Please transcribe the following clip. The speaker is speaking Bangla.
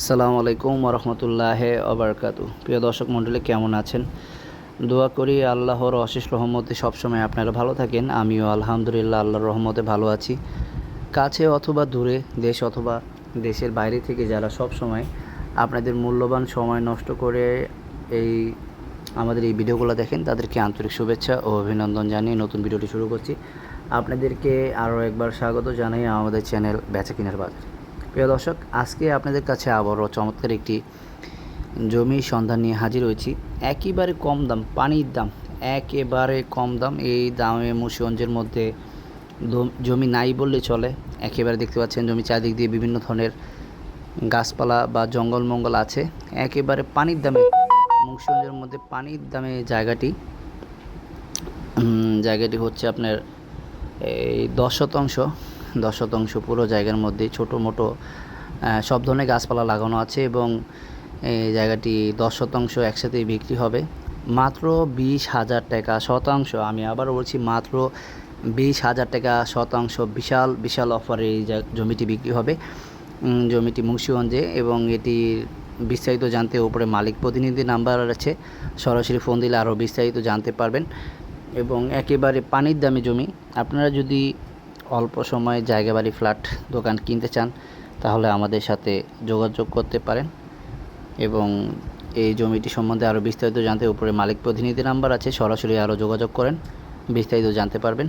আসসালামু আলাইকুম রহমতুল্লাহ অবরকাতু প্রিয় দর্শক মণ্ডলী, কেমন আছেন? দোয়া করি আল্লাহর অশেষ রহমতে সবসময় আপনারা ভালো থাকেন। আমিও আলহামদুলিল্লাহ আল্লাহর রহমতে ভালো আছি। কাছে অথবা দূরে, দেশ অথবা দেশের বাইরে থেকে যারা সব সময় আপনাদের মূল্যবান সময় নষ্ট করে এই আমাদের এই ভিডিওগুলো দেখেন, তাদেরকে আন্তরিক শুভেচ্ছা ও অভিনন্দন জানিয়ে নতুন ভিডিওটি শুরু করছি। আপনাদেরকে আরও একবার স্বাগত জানাই আমাদের চ্যানেল বেচা কিনার বাজার। প্রিয় দর্শক, আজকে আপনাদের কাছে আবারও চমৎকার একটি জমি সন্ধান নিয়ে হাজির হয়েছি। একেবারে কম দাম, পানির দাম, একেবারে কম দাম। এই দামে মুন্সিগঞ্জের মধ্যে জমি নাই বললে চলে। একেবারে দেখতে পাচ্ছেন জমি চারদিক দিয়ে বিভিন্ন ধরনের গাছপালা বা জঙ্গল মঙ্গল আছে। একেবারে পানির দামে, মুন্সিগঞ্জের মধ্যে পানির দামে জায়গাটি জায়গাটি হচ্ছে আপনার এই দশ শতাংশ। দশ শতাংশ পুরো জায়গার মধ্যে ছোটো মোটো সব ধরনের গাছপালা লাগানো আছে এবং এই জায়গাটি দশ শতাংশ একসাথেই বিক্রি হবে। মাত্র বিশ হাজার টাকা শতাংশ, আমি আবার বলছি মাত্র বিশ হাজার টাকা শতাংশ বিশাল বিশাল অফারে এই জমিটি বিক্রি হবে। জমিটি মুন্সিগঞ্জে এবং এটি বিস্তারিত জানতে উপরে মালিক প্রতিনিধি নাম্বার আছে, সরাসরি ফোন দিলে আরও বিস্তারিত জানতে পারবেন। এবং একেবারে পানির দামে জমি, আপনারা যদি অল্প সময়ে জায়গা বাড়ি ফ্ল্যাট দোকান কিনতে চান, তাহলে আমাদের সাথে যোগাযোগ করতে পারেন। এবং এই জমিটি সম্বন্ধে আরও বিস্তারিত জানতে উপরে মালিক প্রতিনিধি নাম্বার আছে, সরাসরি আরও যোগাযোগ করেন। বিস্তারিত জানতে পারবেন।